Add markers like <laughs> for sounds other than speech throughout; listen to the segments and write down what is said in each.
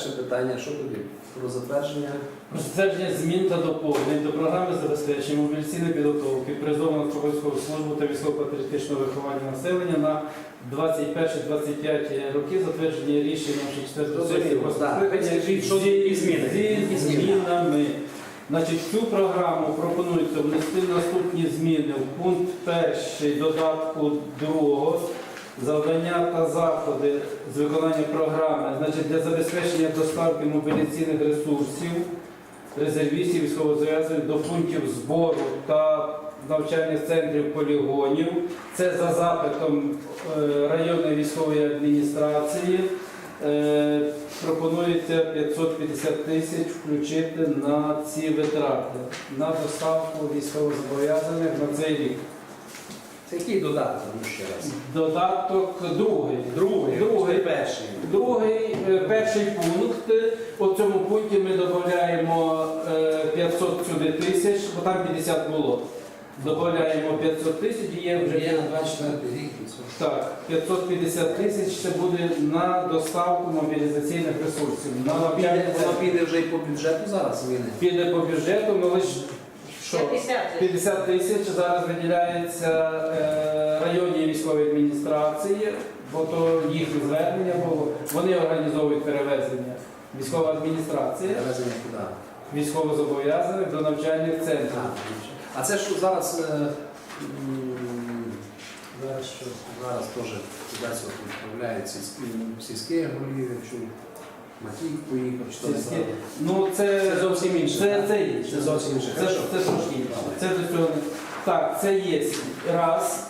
Перше питання, що тоді? Про затвердження. Про затвердження змін та доповнень до програми забезпечення мобілізаційної підготовки про військову службу та військово-патріотичного виховання населення на 21-25 роки, затверджені рішенням 4 сесії Зрозуміло, про так. скликання Скажіть, що які зміни? зі змінами. Значить, цю програму пропонується внести наступні зміни в пункт перший додатку другого завдання та заходи з виконання програми, значить, для забезпечення доставки мобілізаційних ресурсів, резервістів військовозв'язаних до пунктів збору та навчальних центрів полігонів. Це за запитом е, районної військової адміністрації. Е, Пропонується 550 тисяч включити на ці витрати на доставку військовозобов'язаних на цей рік. Це який додаток ну, ще раз? Додаток другий. Другий. Другий. перший. Другий, е, перший пункт. У цьому пункті ми додаємо е, 500 сюди тисяч, бо там 50 було. Додаємо 500 тисяч і є вже Вже на 24 рік. і так, 550 тисяч це буде на доставку мобілізаційних ресурсів. На Воно піде, воно піде вже і по бюджету зараз війни. піде по бюджету, ми лише що 50. 50 тисяч зараз виділяється е, районній військовій адміністрації, бо то їхнє звернення було. Вони організовують перевезення. Військова адміністрація, Перевезення куди? військовозобов'язаних до навчальних центрів. А, А це що зараз. е, Зараз що? Зараз теж сільські, сільські голів, якщо Матій поїхав, чи то не Сільські. Ну це, Це зовсім інше. Це, так? це інше. Це зовсім інше. Це, Хорошо. це трошки інше. Це до цього. не- Так, це є раз.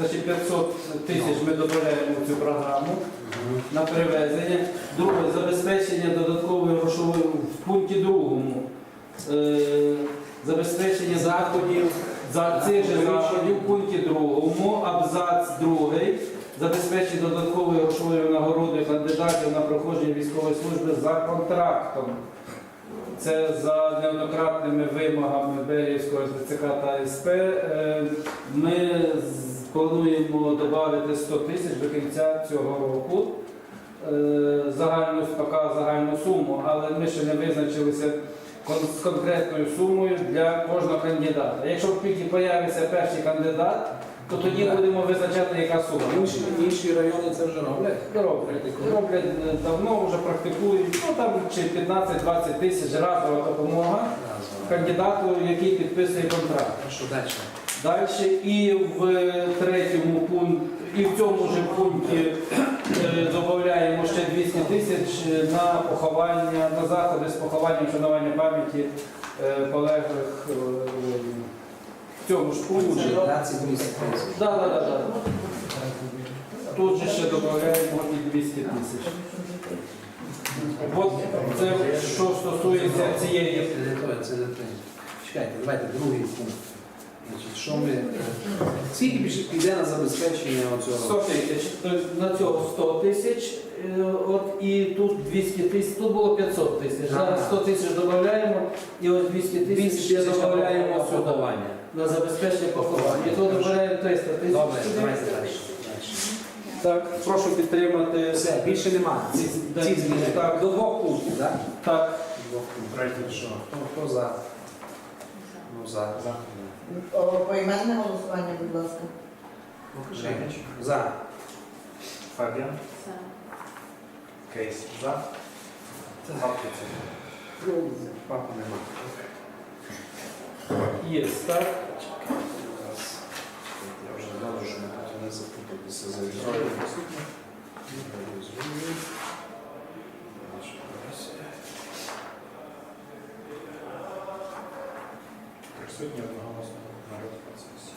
Значить 500 тисяч ми додаємо в цю програму. Мгм. на перевезення. Друге, забезпечення додаткової грошової в пункті другому. Е, забезпечення заходів за цих же заходів в пункті другому, абзац другий. Забезпечення додаткової грошової нагороди кандидатів на проходження військової служби за контрактом. Це за неоднократними вимогами Берівського ТЦК та СП. Е, Ми плануємо додати 100 тисяч до кінця цього року. Е, Загальну поки загальну суму, але ми ще не визначилися з конкретною сумою для кожного кандидата. Якщо в піки появиться перший кандидат, то тоді будемо визначати, яка сума. Інші, інші райони це вже роблять. Роблять, роблять е, давно, вже практикують. Ну там чи 15-20 тисяч разова допомога кандидату, який підписує контракт. Що далі? Далі і в третьому пункті, і в цьому ж пункті е, додаємо ще 200 тисяч на поховання, на заходи з похованням вшанування пам'яті е, полеглих е, цьому ж пункті. 20 200 тисяч. Да, да, да, да. Тут же ще додаємо і 200 тисяч. От це що стосується цієї. Це не. Чекайте, давайте другий пункт. Значить, що ми... Скільки більше піде на забезпечення 100 тисяч, на цього 100 тисяч, е, от і тут 200 тисяч, тут було 500 тисяч. Зараз 100 тисяч додаємо і ось 200 тисяч ще додаємо сюди. На забезпечення поховання. І то додаємо 300 тисяч. Добре, давайте далі. Так, прошу підтримати Все, більше немає. Ці, ці зміни. Так. До двох пунктів, так? Так, До двох пунктів. Що? Хто, хто за? Ну, за. За. О, Поіменне голосування, будь ласка. Покажи. За. Фабіан, Кейс за. Бабки Ну, папа нема. Є, так. Я вже знав, що ми потім не запутатися за візою. Присутні одноголосно на процесі.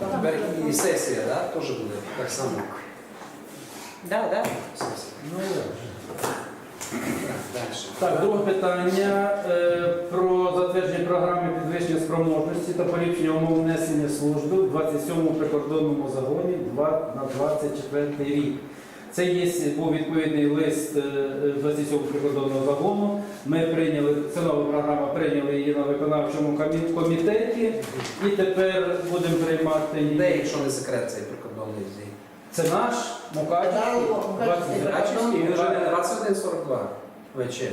Тепер і сесія, так? Теж буде так само. Да, да. Ну, Так, друге питання е, про затвердження програми підвищення спроможності та поліпшення умов внесення служби в 27-му прикордонному загоні 2 на 24 рік. Це є був відповідний лист е, е, 27 прикордонного загону. Ми прийняли це нова програма, прийняли її на виконавчому комі- комітеті, і тепер будемо приймати її. Де, якщо не секрет, цей прикордонний зій? Це наш Мукачівський. Мукачівський, Мукачівський. 20. Мукачівський, він вже не 2142 вечір.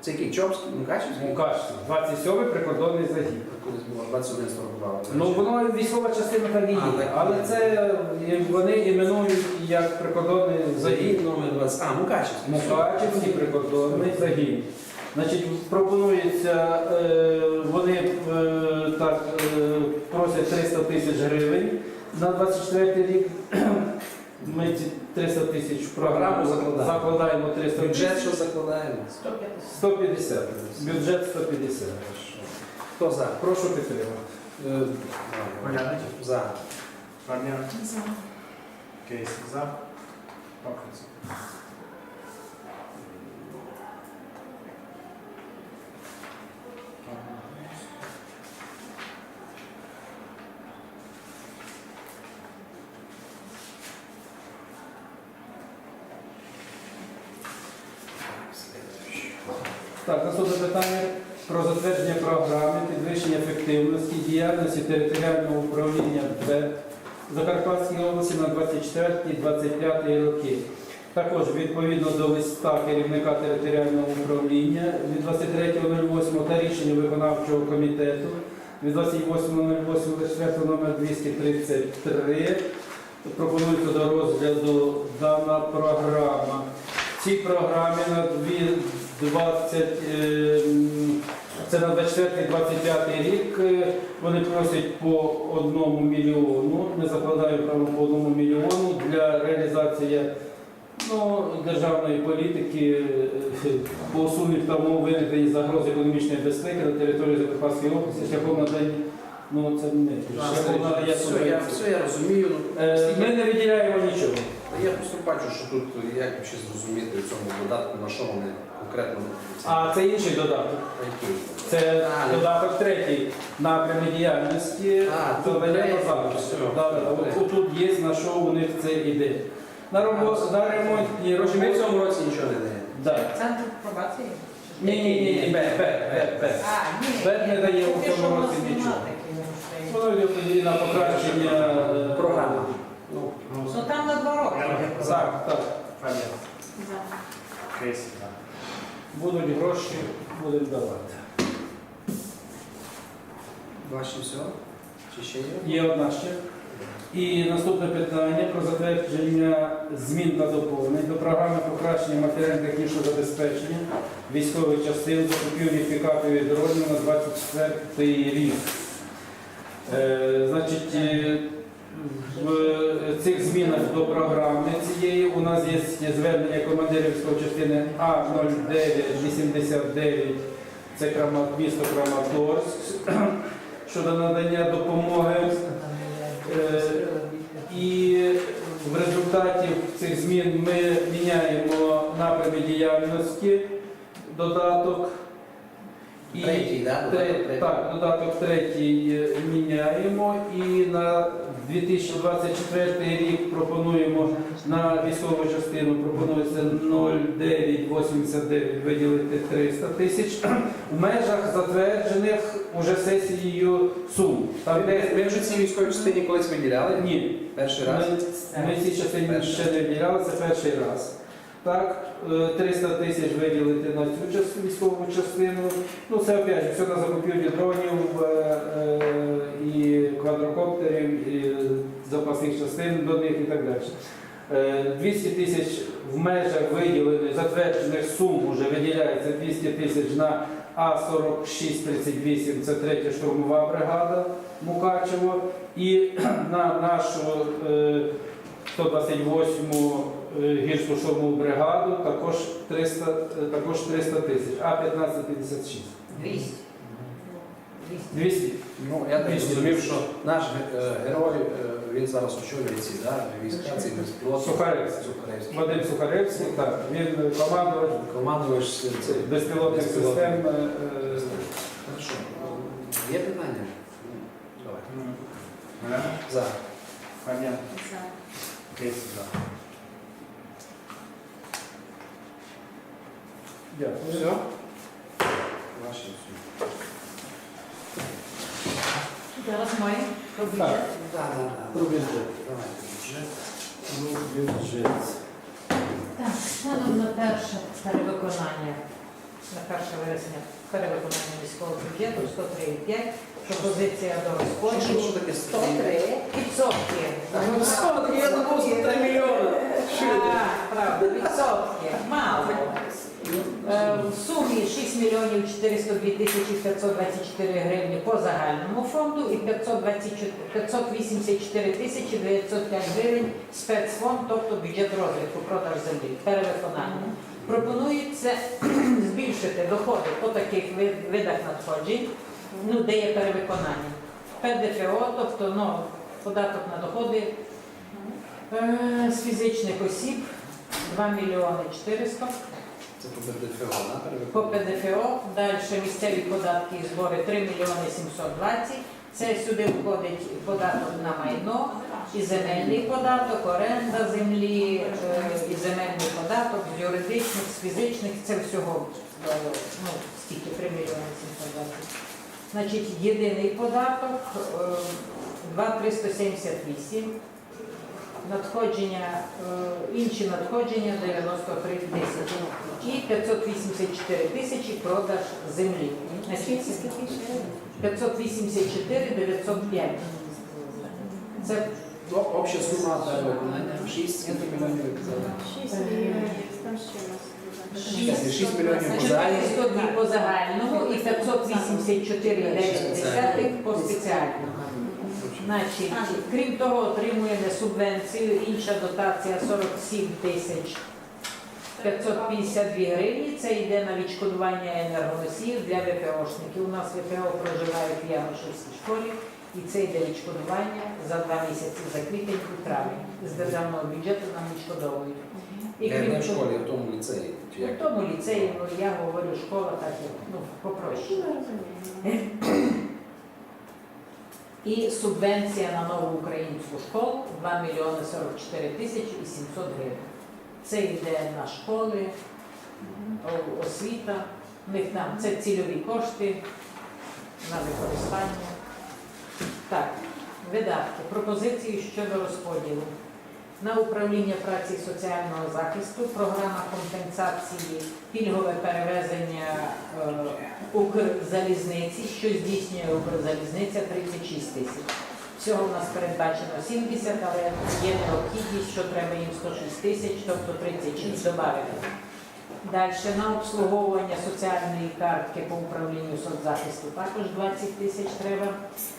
Це який? Чопський? Мукачівський? Мукачівський. 27-й прикордонний загін. Колись було 2142. Ну воно військова частина так і є, Але- але це е, вони іменують як прикордонний загін. Загін номер 20. А, Мукачівський. Мукачівський прикордонний загін. Значить, пропонується, е, вони е, так е, просять 300 тисяч гривень на 24 рік. <clears throat> Ми ці 300 тисяч в програму Закладаємо. закладаємо 300 Бюджет, тисяч. що закладаємо? 150. Бюджет 150. Хто за? Прошу підтримати. Е, Поляник. За. Фабіан. Кейс за. Патриця. Так, наступне питання про затвердження програми підвищення ефективності діяльності територіального управління в Закарпатській області на 24-25 роки. Також відповідно до листа керівника територіального управління від 23.08 та рішення виконавчого комітету від 28.08 номер 233 пропонується до розгляду дана програма. В цій програмі на дві 20, е, м, це на 24-25 рік. Вони просять по одному мільйону. Ми закладаємо право по одному мільйону для реалізації ну, державної політики е, по усуненню та умов виникнення загроз економічної безпеки на території Закарпатської області шляхом надання. Ну це не Все, я, розумію. ну, Е, Ми не виділяємо нічого. Я просто бачу, що тут як ще зрозуміти в цьому додатку, на що вони конкретно. А це інший додаток. Який? Це А, ну. додаток третій напрями діяльності А, тут завдання третій, та все, Да, да, добре. от Тут є на що у них це іде. На роботу, на ремонт і Коротше, ми в цьому році нічого не даємо. Да. Центр пробації? Ні, ні, ні, ні, Б, Б, Б, Б. А, ні. Бет не дає у цьому році нічого. Воно йде тоді на покращення е, Програма. Ну, там на два роки. Так, так. Кейс за. Будуть гроші, будемо давати. Ваші все? Чи ще є? Є одна ще. І наступне питання про затвердження змін та доповнень до програми покращення матеріально-технічного забезпечення військових частин закупівлі пікапів і дронів на 24 рік. Е, значить, е, в цих змінах до програми цієї у нас є звернення командирів військової частини А0989, це місто Краматорськ, <clears throat> щодо надання допомоги. Е, І в результаті цих змін ми міняємо напрями діяльності, додаток. І Третій, да? Третій. Так, додаток третій е, міняємо і на 2024 рік пропонуємо на військову частину пропонується 0,989 виділити 300 тисяч <clears throat> в межах затверджених уже сесією сум. Там де ми вже цій військовій частині колись виділяли? ні, Перший раз. ми, ми цій частині ще не виділяли, це перший раз. Так, е, 300 тисяч виділити на цю військову частину. Ну, це опять же, все на закупівлі дронів е, е, і квадрокоптерів, і запасних частин до них і так далі. 200 тисяч в межах виділених, затверджених сум вже виділяється 200 тисяч на А4638, це третя штурмова бригада Мукачево. І <clears throat> на нашу 128-му гіршу шовну бригаду, також 300 е, також 300 тисяч, а 1556. 200. 200. Ну, я так зрозумів, що наш е, герой, е, він зараз очолює ці да, війська, цей безпілот. Сухаревський. Вадим Сухаревський, так. Він командувач, командувач безпілотних систем. Хорошо. Є питання? Давай. За. Понятно. За. Дякую. Все? Ваші всі. Зараз маємо про бюджет. Так, так, так. Про бюджет. Давайте бюджет. Ну, бюджет. Так, станом на перше перевиконання, на 1 вересня перевиконання міського бюджету 103,5, пропозиція до розподілу що таке 103 відсотки. Ну, я думав, 103 мільйони. А, правда, відсотки. Мало. Е, В сумі 6 мільйонів 402 тисячі 524 гривні по загальному фонду і 584 тисячі 905 гривень спецфонд, тобто бюджет розвитку, продаж землі, перевиконання. Пропонується <clears throat> збільшити доходи по таких видах надходжень, ну, де є перевиконання. ПДФО, тобто ну, податок на доходи е, з фізичних осіб 2 мільйони 400 По БДФО, да, по? ПДФО, далі місцеві податки і збори 3 мільйони 720. Це сюди входить податок на майно, і земельний податок, оренда землі, е, і земельний податок з юридичних, з фізичних, це всього е, ну, скільки 3 мільйони 720. Значить, єдиний податок е, 2,378. Надходження, е, інші надходження 93 тисячі і 584 тисячі продаж землі. Значить, 584 905. Це Ну, Обща сума перевиконання 6 скільки мільйонів ви казали? 6 6 мільйонів по загальній. 402 по загальному і 584 9 по спеціальному. Значить, крім того, отримуємо субвенцію, інша дотація 47 тисяч 552 гривні. Це йде на відшкодування енергоносіїв для ВПОшників. У нас ВПО проживають в Янушевській школі, і це йде відшкодування за два місяці, за квітень і травень. З державного бюджету нам відшкодовують. І крім де в школі, в тому ліцеї? Чи як? тому ліцеї, ну я говорю, школа так як ну, попроще. І субвенція на нову українську школу 2 мільйони 44 тисячі і 700 гривень. Це йде на школи, освіта. В них там це цільові кошти на використання. Так, видатки. Пропозиції щодо розподілу. На управління праці і соціального захисту програма компенсації пільгове перевезення е, Укрзалізниці, що здійснює Укрзалізниця 36 тисяч. Всього у нас передбачено 70, але є необхідність, що треба їм 106 тисяч, тобто 36 додати. Далі на обслуговування соціальної картки по управлінню соцзахисту також 20 тисяч треба.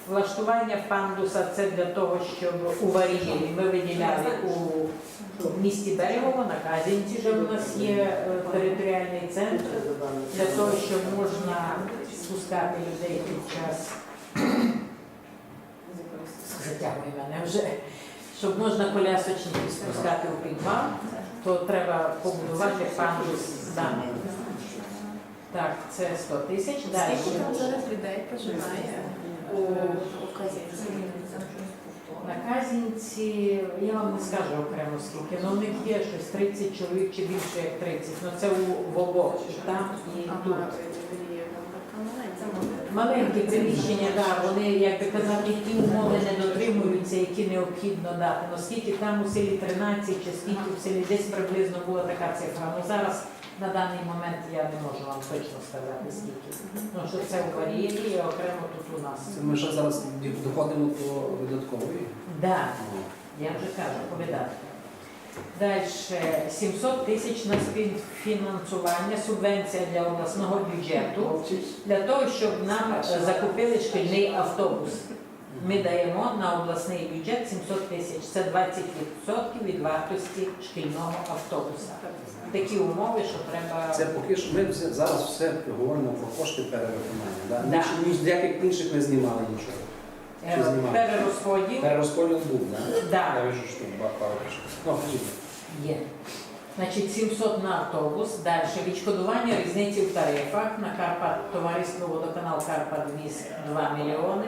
Влаштування пандуса це для того, щоб у Варієві ми виділяли у місті Берегово, на Казінці вже у нас є е, територіальний центр для того, щоб можна спускати людей під час затягує мене вже, щоб можна колясочників спускати у підвал, то треба побудувати пандус там. Так, це 100 тисяч. Далі. Скільки там зараз людей проживає у Казінці? На Казінці, я вам не скажу окремо скільки, але у них є щось 30 чоловік чи більше як 30. Ну це у в обох, там і тут. Маленькі приміщення, так, вони, як би казати, ті умови не дотримуються, які необхідно дати. Ну скільки там у селі 13 чи скільки в селі десь приблизно була така цифра. Ну зараз на даний момент я не можу вам точно сказати скільки. Ну що це у Варієві і окремо тут у нас. Це ми ще зараз доходимо до видаткової. Да, Ну, я вже кажу, по видатках. Далі 700 тисяч на співфінансування, субвенція для обласного бюджету для того, щоб нам закупили шкільний автобус. Ми даємо на обласний бюджет 700 тисяч. Це 20% від вартості шкільного автобуса. Такі умови, що треба. Це поки що ми зараз все говоримо про кошти перевиконання. Да? Да. Ні, ні, ніяких інших не знімали нічого. Е, що? Перерозподіл. Перерозподіл був, так? Да. Я вижу, що ба- пару пише. Ну, кажіть. Є. Значить, 700 на автобус. Далі відшкодування різниці в тарифах на Карпат, товариство водоканал Карпат Міст 2 мільйони.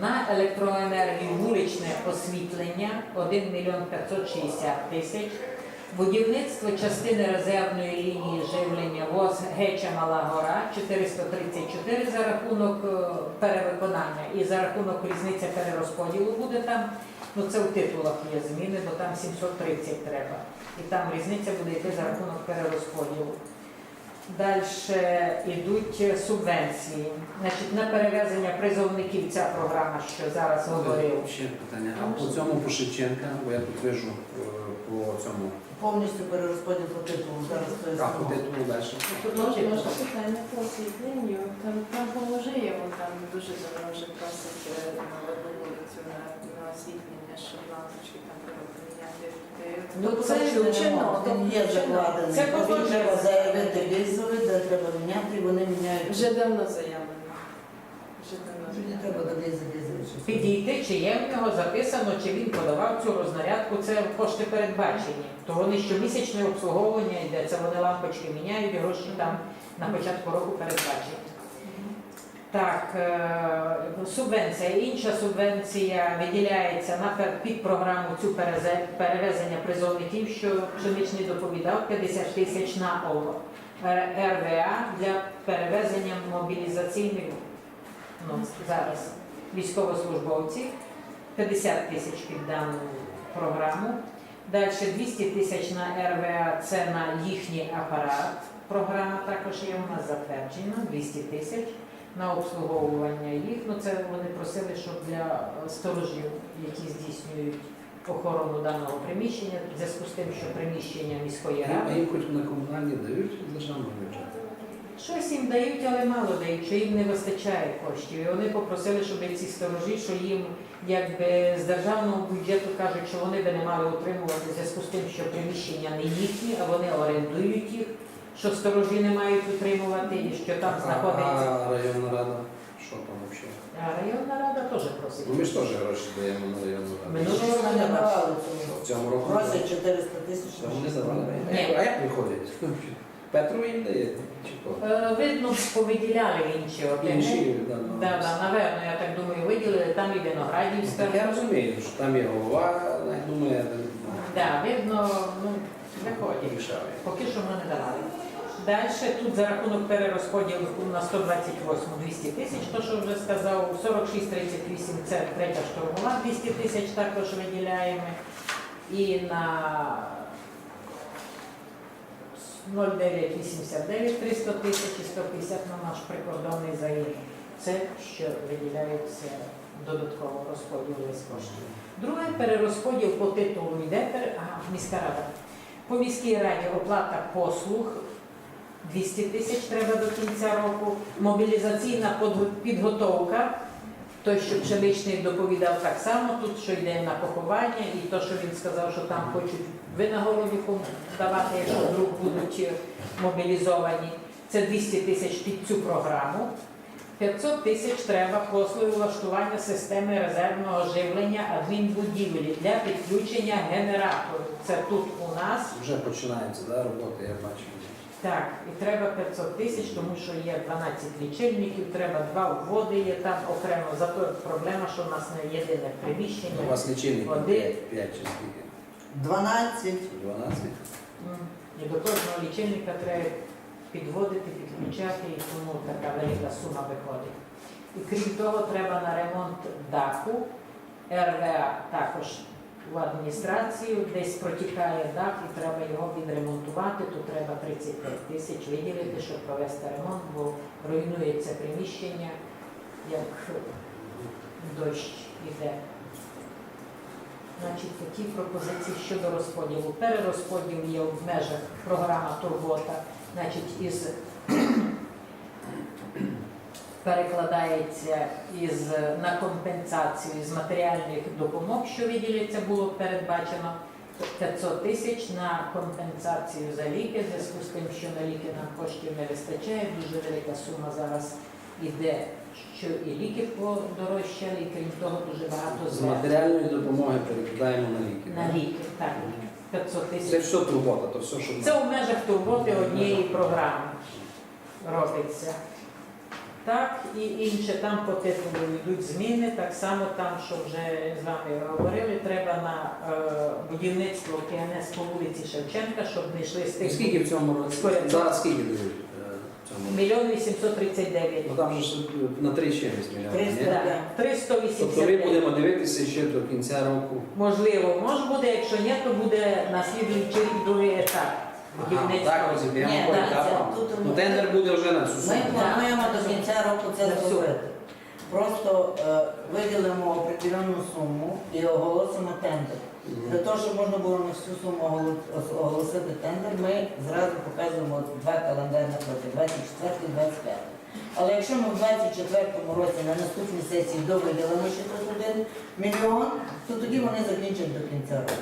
На електроенергію вуличне освітлення 1 мільйон 560 тисяч. Будівництво частини резервної лінії живлення ВОЗ Геча Мала Гора 434 за рахунок е, перевиконання і за рахунок різниця перерозподілу буде там. Ну це в титулах є зміни, бо там 730 треба. І там різниця буде йти за рахунок перерозподілу. Далі йдуть субвенції. Значить, на перевезення призовників ця програма, що зараз говорив. Ще питання. А по цьому по Шевченка, бо я тут вижу е, по цьому. Повністю перерозподіл по титулу зараз то А по титулу далі. Теж можна питання по освітленню. Там там поможи йому, там дуже давно вже просить е, на одну вулицю на, на освітлення, щоб лампочки там треба поміняти. Е, Ну, тобто це це вчено, Там є закладений. Це Тобі треба заявити візови, де треба міняти, і вони міняють. Вже давно заявлено. Підійти, чи є в нього записано, чи він подавав цю рознарядку, це кошти передбачені. То вони щомісячне обслуговування йде, це вони лампочки міняють, гроші там на початку року передбачені. Так, е, субвенція. Інша субвенція виділяється на під програму цю перевезення призовників, що пшеничний доповідав 50 тисяч на ОВО. РВА для перевезення мобілізаційних ну, зараз військовослужбовців. 50 тисяч під дану програму. Далі 200 тисяч на РВА це на їхній апарат. Програма також є у нас затверджена, 200 тисяч на обслуговування їх. Ну це вони просили, щоб для сторожів, які здійснюють охорону даного приміщення, в зв'язку з тим, що приміщення міської А ради. їм хоч на комунальні дають з державного бюджету. Щось їм дають, але мало дають, що їм не вистачає коштів. І вони попросили, щоб ці сторожі, що їм якби з державного бюджету кажуть, що вони би не мали утримувати в зв'язку з тим, що приміщення не їхні, а вони орендують їх, що сторожі не мають утримувати і що там знаходиться. А районна рада, що там взагалі? А районна рада теж просить. Ну ми ж теж гроші даємо на районну раду. Минулого не давали В цьому року Просять 400 тисяч. Вони? Ні. А як виходить? Петру їм дає? Чи хто? Е, Видно, повиділяли інші об'єкти. Інші, да, ну. Да, да, напевно, я так думаю, виділили, там і Виноградівська. Так я розумію, що там є голова, навіть думає, Да, видно, ну, виходять. рішає. Поки що ми не давали. Далі тут за рахунок перерозподілу на 128 200 тисяч, то що вже сказав, 46-38 це третя штурмова, 200 тисяч також виділяємо. І на 0989 300 тисяч і 150 на наш прикордонний загін. Це що виділяється додатково розподіл з коштів. Друге перерозподіл по титулу йде ага, міська рада. По міській раді оплата послуг 200 тисяч треба до кінця року. Мобілізаційна підготовка. Той, що пшеничний доповідав так само, тут що йде на поховання, і то, що він сказав, що там хочуть винагороду кому давати, якщо вдруг будуть е, мобілізовані. Це 200 тисяч під цю програму. 500 тисяч треба послуги влаштування системи резервного живлення адмінбудівлі для підключення генератору. Це тут у нас. Вже починається да, робота, я бачу. Так, і треба 500 тисяч, тому що є 12 лічильників, треба два вводи є там окремо. Зато проблема, що в нас не єдине приміщення. У вас лічильник Води. 5 чи скільки? 12. 12? М, І до кожного лічильника треба підводити, підключати, і тому така велика сума виходить. І крім того, треба на ремонт даху, РВА також в адміністрацію, десь протікає дах і треба його відремонтувати, то треба 35 тисяч виділити, щоб провести ремонт, бо руйнується приміщення, як дощ іде. Значить, такі пропозиції щодо розподілу. Перерозподіл є в межах програма Турбота, значить, із перекладається із на компенсацію з матеріальних допомог, що виділяться, було передбачено 500 тисяч на компенсацію за ліки, в зв'язку з тим, що на ліки нам коштів не вистачає, дуже велика сума зараз іде, що і ліки подорожчали, і крім того, дуже багато З матеріальної допомоги перекидаємо на ліки. На ліки, так. 500 Це тисяч. все турбота, то все, що Це у межах турботи однієї програми робиться. Так, і інше там по титулу йдуть зміни. Так само там, що вже з вами говорили, треба на е, будівництво КНС по вулиці Шевченка, щоб не йшли з тих скільки в цьому році? Скільки? Зараз скільки дають е, в цьому? році? мільйон 839. Ну там же ж на 3 чимось мільйони, ні? Триста. Тобто ми будемо дивитися ще до кінця року. Можливо, може буде, якщо ні, то буде на слідуючий другий етап Ага, так розіб'ємо Ні, по так, етапам. це тут Ну тендер буде вже на цю Ми суму. плануємо до кінця року це зробити. Просто е, виділимо определенну суму і оголосимо тендер. Для того, щоб можна було на всю суму оголо- оголосити тендер, ми зразу показуємо два календарних роки, 24 і 25. Але якщо ми в 24 році на наступній сесії довиділимо ще тут один мільйон, то тоді вони закінчать до кінця року.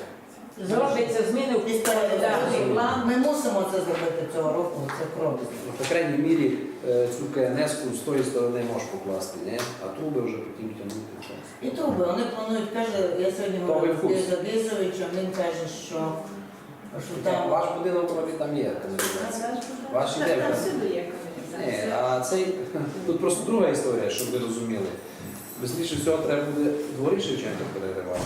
Зробиться зміни в календарний план. Ми мусимо це зробити цього року, це крок. Ну, По крайній мірі е, цю КНС з тої сторони можеш покласти, ні? а труби вже потім тягнути. І труби, вони планують, каже, я сьогодні То ви говорив в з курсі? Лізовичем, він каже, що, що Там ваш будинок вроді там є каналізація. Ваші Там- де Там вже? всюди є Ні, каналізація. а цей <laughs> тут просто друга історія, щоб ви розуміли. Безліше всього треба буде дворі Шевченка переривати.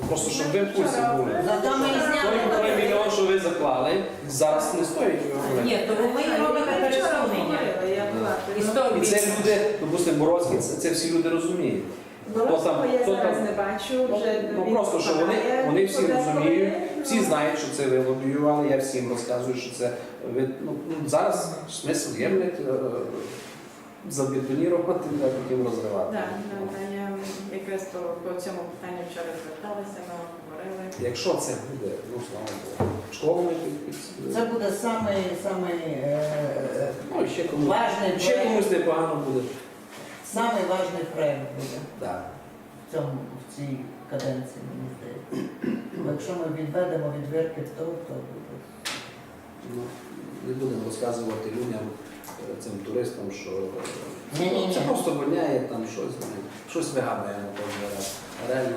То просто щоб ви в курсі були. Зато ми Той зняли. той мільйон, що ви заклали, зараз не стоїть. Ні, то ми робимо пересунення. я. І сто І це люди, допустимо, Борозький, це, це всі люди розуміють. Боровського я хто зараз там? не бачу, вже Ну він просто що вони, вони всі куди розуміють, коли, всі ну, знають, що це ви лобіювали, я всім розказую, що це ви ну, ну, зараз смисл є блядь, е, забетонірувати, а потім розривати. Да, да, да, я якраз по, по цьому питанню вчора зверталася, ми говорили. Якщо це буде, ну слава Богу, школу ми Це буде самий, самий е, е, Ну, і ще комусь, важний ще проект, комусь непогано буде. самий важний проект буде Так. в цьому, в цій каденції, мені здається. Бо Якщо ми відведемо від вірки в труп, то буде. Ну, не будемо розказувати людям, е, цим туристам, що е, Ні-ні-ні. це просто воняє там щось, щось вигадуємо кожен раз. Реально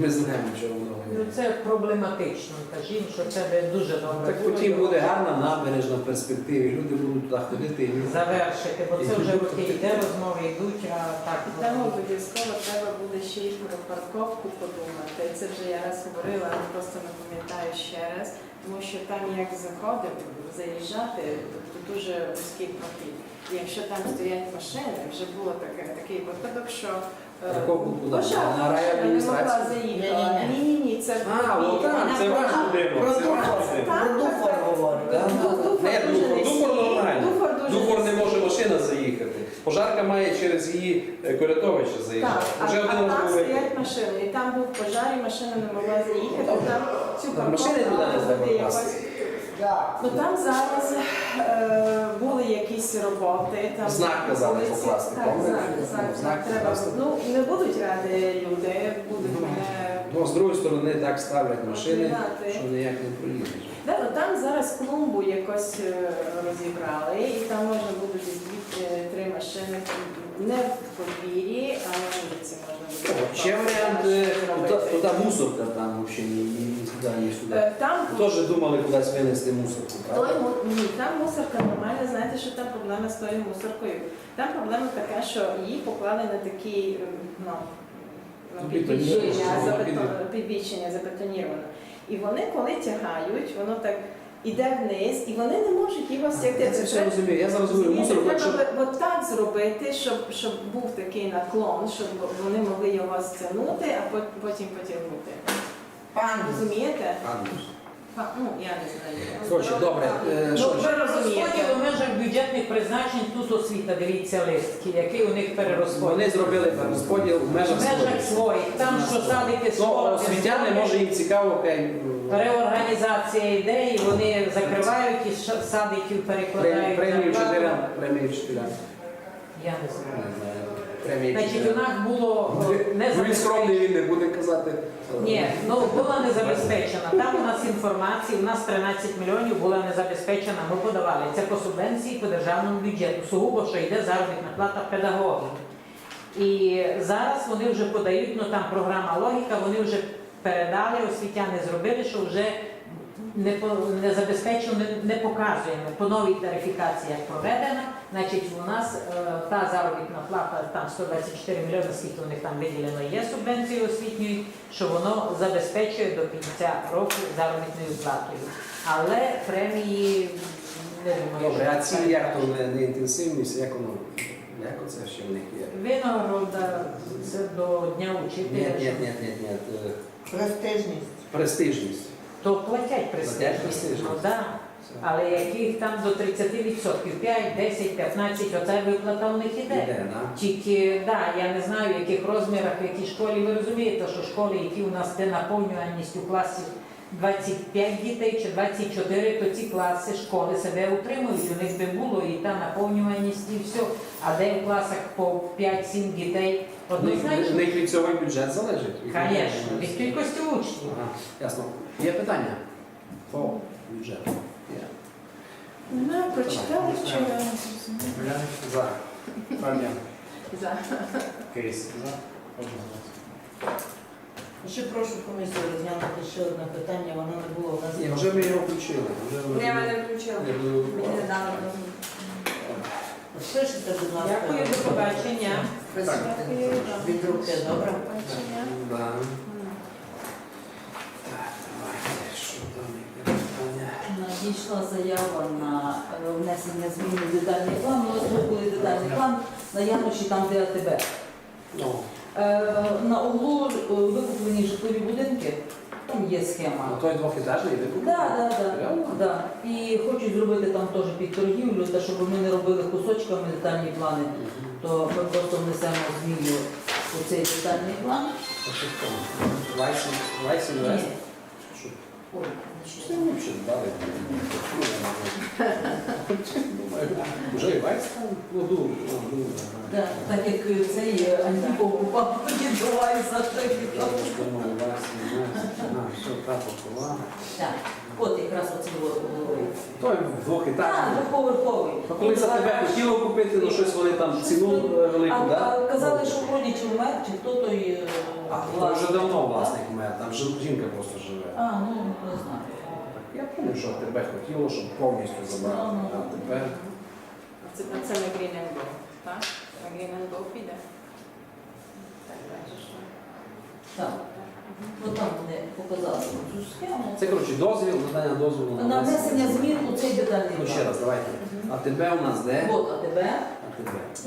ми знаємо, що воно Ну, воняє. Це проблематично, кажімо, що це би дуже добре. Так потім буде гарна набережна в перспективі, люди будуть туди ходити і завершити, бо це вже роки йде, розмови йдуть, а так. І там обов'язково треба буде ще й про парковку подумати. Це вже я раз говорила, але просто не пам'ятаю ще раз, тому що там як заходимо, заїжджати, то дуже вузький профіль. І якщо там стоять машини, вже було таке, такий випадок, що е, Парковку куди? пожарна На машина не могла заїхати. Ні, ні, ні, це А, от так, це ваш будинок. Це ваш Дуфор, будинок. про Дуфор говорить. Да, Дуфор не, Дуфор, Дуфор нормально. Дуфор не може машина заїхати. Пожарка має через її е, корятовище Так, а, Вже а один там стоять машини, і там був пожар, і машина не могла заїхати. Там цю машини туди не треба якось. класти. Ну там зараз е, були якісь роботи. Там Знак казали вулиці. покласти, Так, знак, знак, Знак знак треба. покласти. Ну не будуть раді люди, будуть мене. Ну, з другої сторони, так ставлять машини, Розглядати. що ніяк не проїдеш. Да, ну, там зараз клумбу якось е, розібрали, і там можна буде дві-три машини не в подвір'ї, а на вулиці можна буде. Ще варіант, е, туди- туди мусорка там взагалі ні, ні, туди, ні сюди. Е, Там Теж думали кудись винести мусорку, Той правда? му- ні, там мусорка нормальна, знаєте, що там проблема з тою мусоркою. Там проблема така, що її поклали на такі ем, ну, ну, підвищення, забетон, під- підвищення забетоніровано. І вони коли тягають, воно так іде вниз, і вони не можуть його стягти. Я це все розумію. Я зараз говорю, якщо треба би от так зробити, щоб, щоб був такий наклон, щоб вони могли його стягнути, а пот- потім потягнути. Пан, Розумієте? А, Ну, я не знаю. Коротше, добре. е, Ну, ви розподіл у межах бюджетних призначень тут освіта, дивіться листки, який у них перерозподіл. Вони зробили розподіл в В межах межах своїх. там що садики Ну, школи, освітяни, може їм цікаво, хай Реорганізація ідей, вони закривають і ш- садиків перекладають. премію вчителям, премію вчителям. Я не знаю. Премію Значить, у вчителям. нас було Ну, не Він скромний, він не буде казати. Ні, ну була не забезпечена. Там у нас інформація, у нас 13 мільйонів була не забезпечена. Ми подавали це по субвенції по державному бюджету. Сугубо, що йде заробітна плата педагогів. І зараз вони вже подають, ну там програма логіка, вони вже передали, освітяни зробили, що вже не, по- не забезпечуємо, не, не показуємо. По новій тарифікації як проведена, значить у нас е, та заробітна плата, там 124 мільйони, скільки у них там виділено є субвенції освітньої, що воно забезпечує до кінця року заробітною платою. Але премії не думаю, Добре, а ці як то не, не інтенсивність, як воно, як оце ще в них є? Винагорода це до Дня учителя. ні, що- ні, ні, ні. Престижність. Престижність. То платять престижність. престижність. Ну, да. Але яких там до 30%, 5, 10, 15, оця виплата у них іде. Іде, да? Тільки, да, я не знаю, в яких розмірах, в якій школі. Ви розумієте, що школи, які у нас де наповнюваність у класі 25 дітей чи 24, то ці класи школи себе утримують. У них би було і та наповнюваність, і все. А де в класах по 5-7 дітей однозначно. них від цього і бюджет залежить. Звісно, від кількості учнів. Ага, ясно. Є питання по бюджету? Є. Ну, прочитали вчора. Поляник. За. Фабіан. За. Кейс. За. Одноголосно. Ще прошу комісію розглянути ще одне питання, воно не було в нас. Ні, вже ми його включили. Вже ми- Я мене включила. Я буду- Мені не дали. Пишете, будь ласка. Дякую, до побачення. Дякую. Від руки, добре? Да. Так, давайте, що там яке питання? Надійшла заява на е, внесення змін у детальний план. У нас зробили детальний план на Януші, там де АТБ. Ну, Е, На углу е, викуплені житлові будинки, там є а схема. той двохетажний йде? Да, да, да, Реально? да. І хочуть зробити там теж під торгівлю, та щоб ми не робили кусочками детальні плани, то ми просто внесемо зміну у цей детальний план. Лайсен, Лайсен, Ні. Лайсен. Що? Ой, Що це взагалі дали? <laughs> Вже і Лайс там? Ну, думаю, ну, да, Так як цей Антіпов упав, відбувається за Я той. ж думаю, Лайсен, Лайсен. А, все, та Так, от якраз оце було головою. Той Так, двохетажний. двоповерховий. Ну, коли за тебе хотіло купити, ну щось вони там ціну е, велику, А, да? а казали, що вроді чи вмер, чи хто той е, А, то вже давно власник має, там жін- жінка просто живе. А, ну не знаю. Я пам'ятаю, що тебе хотіло, щоб повністю забрати. Ну, ну. А тепер Це, це на Green так? Go піде. Так, бачиш, що. Так. От там вони показали цю схему. це коротше дозвіл, надання дозволу На внесення змін у цей детальний Ну ще план. раз, давайте. А тебе у нас де? От а тебе,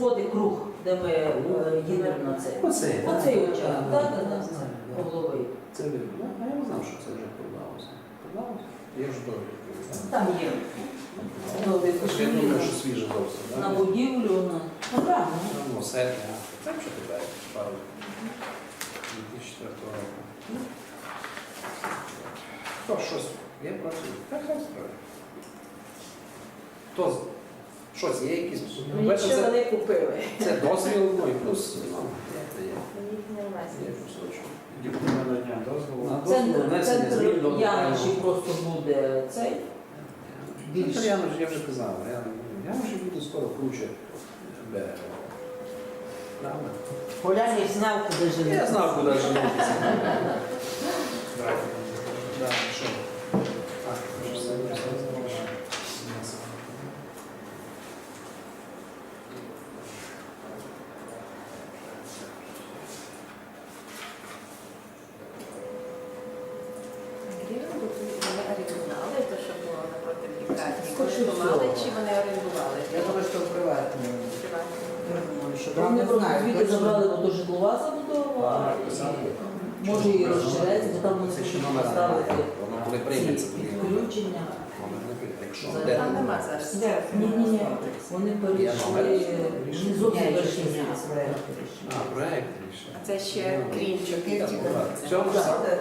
от і круг, де ми е, їдемо на це. Оце. Оцей очаг, так, да, так, да. голови. Це ви. Ну, а я не знав, що це вже продалося. Продалося? Я ж довідку. Там є. Що Я думаю, що свіже зовсім. на будівлю, на ну, правильно. Ну, серпня. Це що тебе пару 2004 року. Ну. Хто щось є працює? Так, хай справді. Хто з- щось є якісь? Ну, Перше, Нічого це, не купили. це дозвіл, ну і плюс, ну, як це є? Їх не Є власні. кусочок. Дякую надання дозволу. На дозвіл Центр, внесення змін до центр Яночі просто буде цей. Більше. Більше. Я вже, я вже казав, я, я вже буду скоро круче берег. Правда? Поляник знав, куди живе. Я знав, куди женитися. <laughs> Давайте. Да, що? Так, вже все, все, все. Green and Go вони орендували те, що було напроти лікарні. Скоріше Вони мали чи вони орендували? Я думаю, що приватні. Я Вони не знаю. звідти забрали, бо то житлова забудова, може і розширеться, бо там вони Це ще номер. Воно коли ці прийметься. Якщо де Там нема зараз. Ні, ні, ні. Вони перейшли не зовсім рішення. А, проект рішення. А це ще Green. В цьому ж саме?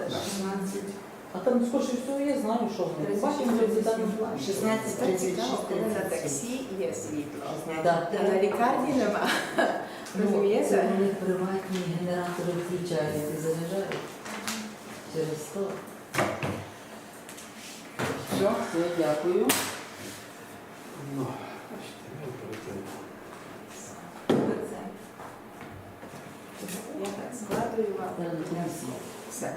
А там скоріше всього я знаю, що вони. Бачимо в детальному плані. 16, Це цікаво, 36, коли на таксі є світло. Да. А на лікарні нема. Ну, Розумієте? вони приватні генератори включають і заряджають. Через то. Все, все, дякую. Ну, бачите, ми перейдемо. Я так складую вам. Все.